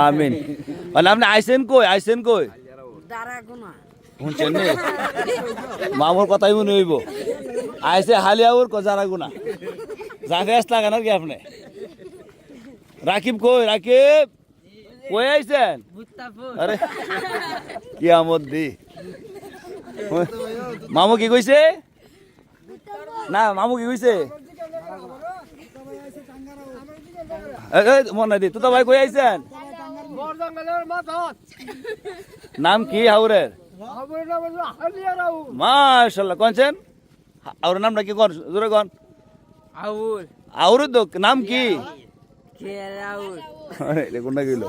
আমিন। মানে আপনি আইসেন কই? আইসেন কই? শুনছেন নি? কথাই মনে হইব। আইসে হালিয়াউর কজারা গুনা জাগে আসলা কেন কি আপনি? রাকিব কই? রাকিব? কই আইছেন? আরে কি আমদ দি। মামু কি কইছে? না মামু কি কইছে এই, এই, মনে দি তুই তো ভাই কই আইছেন? নাম কি হাউরের মাশাল্লাহ কোনছেন আর নামটা কি কোন জোরে কোন। আউল আউর তো নাম কি? কোনটা গেল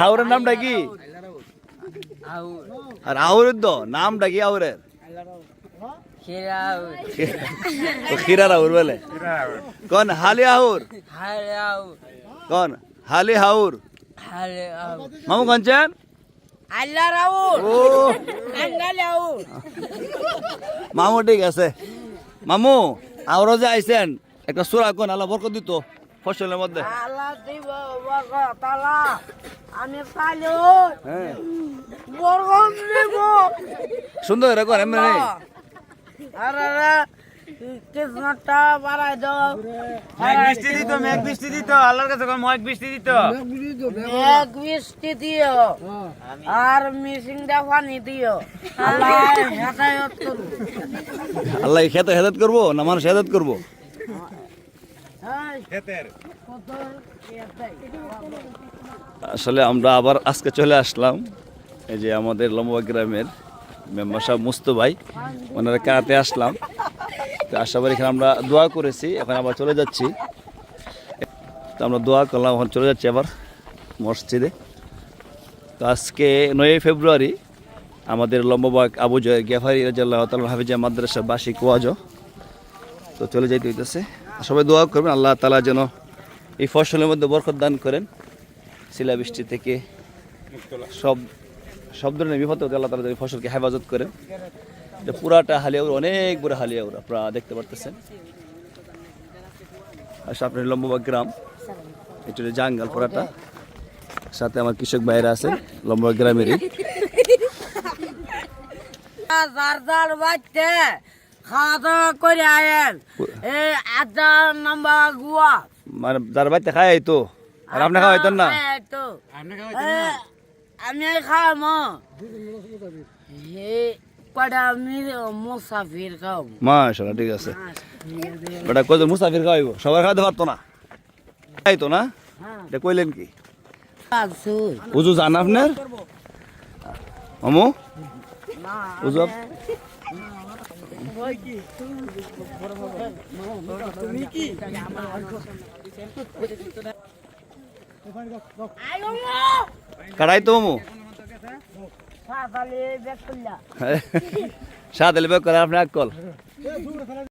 হাউরের নামটা কি? আর আউরের তো নামটা কি আউরের খিরা রাউর বলে কোন হালি আউল কোন হালি হাউর মামু আল্লাহ ও আঙ্গাল মামু ঠিক আছে। মামু আউরও যে আইছেন একটা সুরা কোন আল্লাহ বরকত দিত ফসলের মধ্যে আল্লাহ দিব আমি পালো হ্যাঁ। দিব। সুন্দর করে কোন এমনি নেই আরে রে কিসমতটা বাড়াই দাও। মেঘ বৃষ্টি দিত মেঘ বৃষ্টি দিত আল্লাহর কাছে কয় মেঘ বৃষ্টি দিত। এক বৃষ্টি দিও আর মিশিংটা পানি দিও। আল্লাহ হেদায়ত করুন আল্লাহ খেতে হেদাত করব না মানুষ হেদাত করব? আসলে আমরা আবার আজকে চলে আসলাম এই যে আমাদের লম্বা গ্রামের মেম্বার সাহেব মুস্তু ভাই, ওনারা কাতে আসলাম। তো আসাবার এখানে আমরা দোয়া করেছি, এখন আবার চলে যাচ্ছি। তো আমরা দোয়া করলাম, এখন চলে যাচ্ছি আবার মসজিদে। তো আজকে নয়ই ফেব্রুয়ারি, আমাদের লম্বাবাগ আবু জয় গেফারি রাজাল্লাহ তাল হাফিজা মাদ্রাসা বার্ষিক ওয়াজ তো চলে যাইতে হইতেছে। সবাই দোয়া করবেন, আল্লাহ তালা যেন এই ফসলের মধ্যে বরকত দান করেন। শিলাবৃষ্টি থেকে সব সব ধরনের বিপদ থেকে আল্লাহ তালা যেন ফসলকে হেফাজত করেন। এটা পুরাটা হালিয়াউর অনেক বড় হালিয়াউর আপনারা দেখতে পারতেছেন। আর সামনে লম্বাবাগ গ্রাম। এটা জাঙ্গাল পুরাটা সাথে আমার কৃষক ভাইরা আছে লম্বাবাগ গ্রামেরই। যার যার বাচ্চা খাওয়া দাওয়া করে আয়েন। এই আধা নাম্বার গুয়া। মানে যার বাড়িতে খায় তো। আর আপনি খাওয়াইতেন না? এ, আমি খাওয়ামো হে আমি মুসাফির ঠিক আছে। বেটা কজন মুসাফির খাওয়াইব? সবার খাওয়াতে পারতো না? খাইতো না? এটা কইলেন কি? উজু জান আপনার? আমু উজু কাড়াই তো আমু সাত এলে বেক করে আপনার কল।